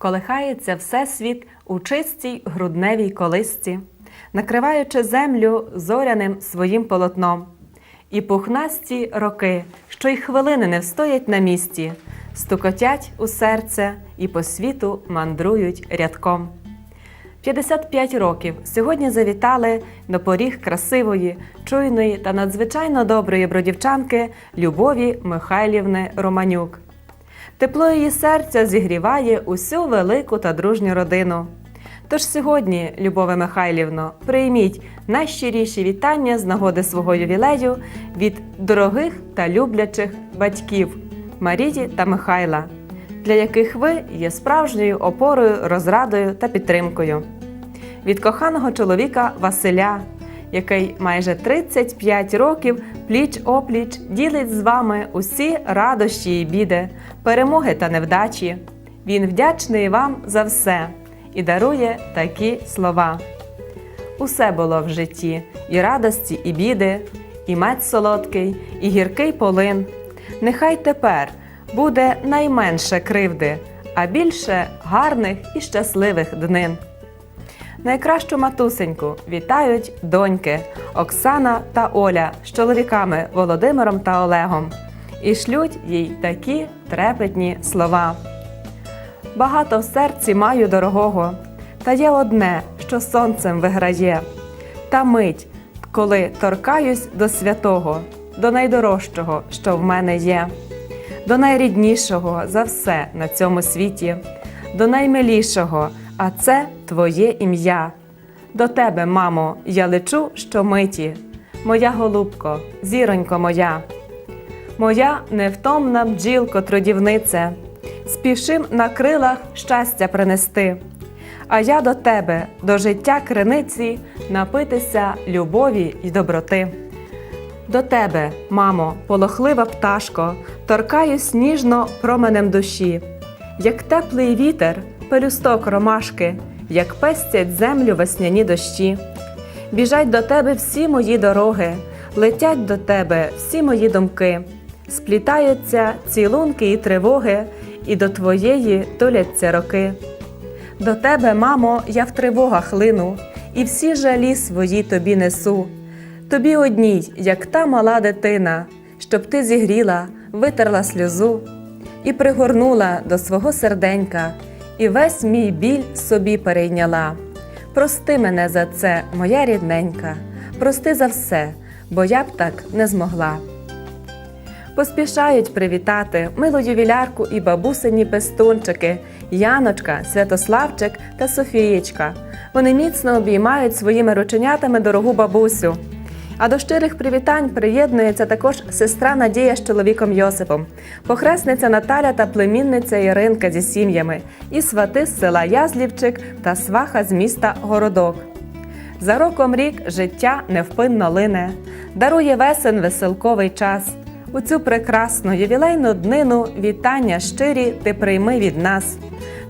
колихається всесвіт у чистій грудневій колисці, накриваючи землю зоряним своїм полотном. І пухнасті роки, що й хвилини не встоять на місці, стукотять у серце і по світу мандрують рядком. 55 років сьогодні завітали до поріг красивої, чуйної та надзвичайно доброї бродівчанки Любові Михайлівни Романюк. Тепло її серця зігріває усю велику та дружню родину. Тож сьогодні, Любове Михайлівно, прийміть найщиріші вітання з нагоди свого ювілею від дорогих та люблячих батьків Марії та Михайла, для яких ви є справжньою опорою, розрадою та підтримкою. Від коханого чоловіка Василя, який майже 35 років пліч опліч ділить з вами усі радощі і біди, перемоги та невдачі. Він вдячний вам за все і дарує такі слова. Усе було в житті, і радості, і біди, і мед солодкий, і гіркий полин. Нехай тепер буде найменше кривди, а більше гарних і щасливих днин. Найкращу матусеньку вітають доньки Оксана та Оля з чоловіками Володимиром та Олегом. І шлють їй такі трепетні слова. Багато в серці маю дорогого, та є одне, що сонцем виграє, та мить, коли торкаюсь до святого, до найдорожчого, що в мене є, до найріднішого за все на цьому світі, до наймилішого, а це твоє ім'я. До тебе, мамо, я лечу щомиті, моя голубко, зіронько моя. Моя невтомна бджілко трудівнице, спішим на крилах щастя принести. А я до тебе, до життя криниці, напитися любові й доброти. До тебе, мамо, полохлива пташко, торкаюсь ніжно променем душі, як теплий вітер, пелюсток ромашки, як пестять землю весняні дощі. Біжать до тебе всі мої дороги, летять до тебе всі мої думки, сплітаються цілунки і тривоги, і до твоєї туляться роки. До тебе, мамо, я в тривогах лину, і всі жалі свої тобі несу. Тобі одній, як та мала дитина, щоб ти зігріла, витерла сльозу і пригорнула до свого серденька, і весь мій біль собі перейняла. Прости мене за це, моя рідненька, прости за все, бо я б так не змогла. Поспішають привітати милу ювілярку і бабусині пестунчики Яночка, Святославчик та Софієчка. Вони міцно обіймають своїми рученятами дорогу бабусю. А до щирих привітань приєднується також сестра Надія з чоловіком Йосипом, похресниця Наталя та племінниця Іринка зі сім'ями, і свати з села Язлівчик та сваха з міста Городок. За роком рік життя невпинно лине, дарує весен веселковий час. У цю прекрасну ювілейну днину вітання щирі ти прийми від нас.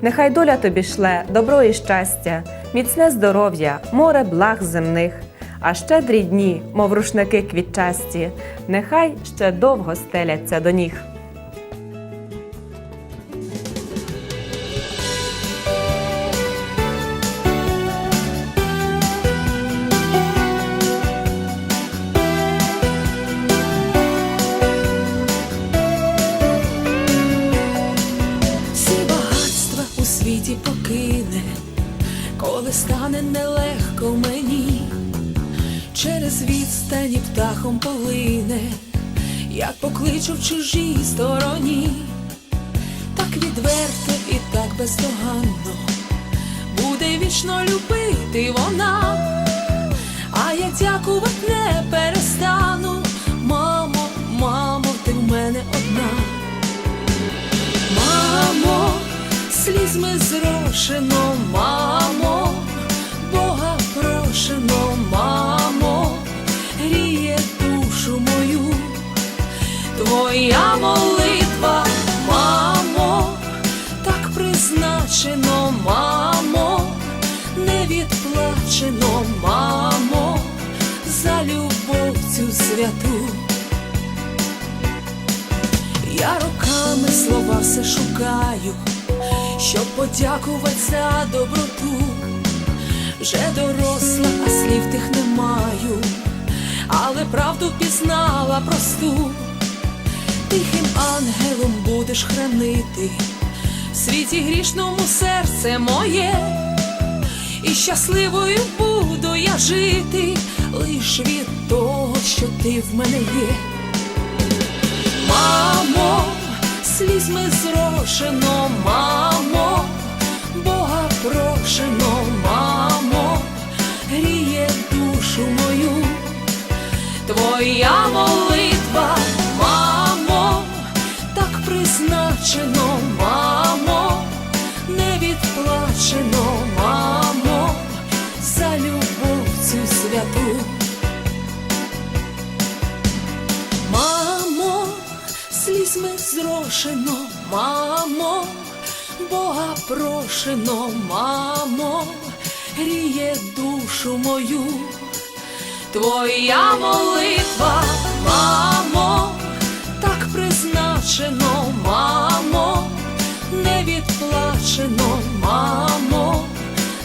Нехай доля тобі шле добро і щастя, міцне здоров'я, море благ земних, а щедрі дні, мов рушники квітчасті, нехай ще довго стеляться до ніг. Покине, коли стане нелегко мені, через відстані птахом полине, як покличу в чужій стороні, так відверто і так бездоганно. Буде вічно любити вона, а я дякувати не перестану, мамо, мамо, ти в мене одна. Мамо, слізьми зрошено, мамо, твоя молитва, мамо, так призначено, мамо, не відплачено, мамо, за любов цю святу. Я роками слова все шукаю, щоб подякувати за доброту. Вже доросла, а слів тих не маю, але правду пізнала просту. Тихим ангелом будеш хранити в світі грішному серце моє, і щасливою буду я жити лиш від того, що ти в мене є. Мамо, слізьми зрошено, мамо, Бога прошено, зрошено, мамо, Бога прошено, мамо, гріє душу мою, твоя молитва, мамо, так призначено, мамо, не відплачено, мамо,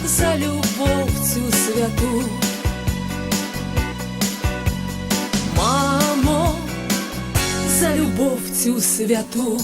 за любов цю святу. За любов цю святу.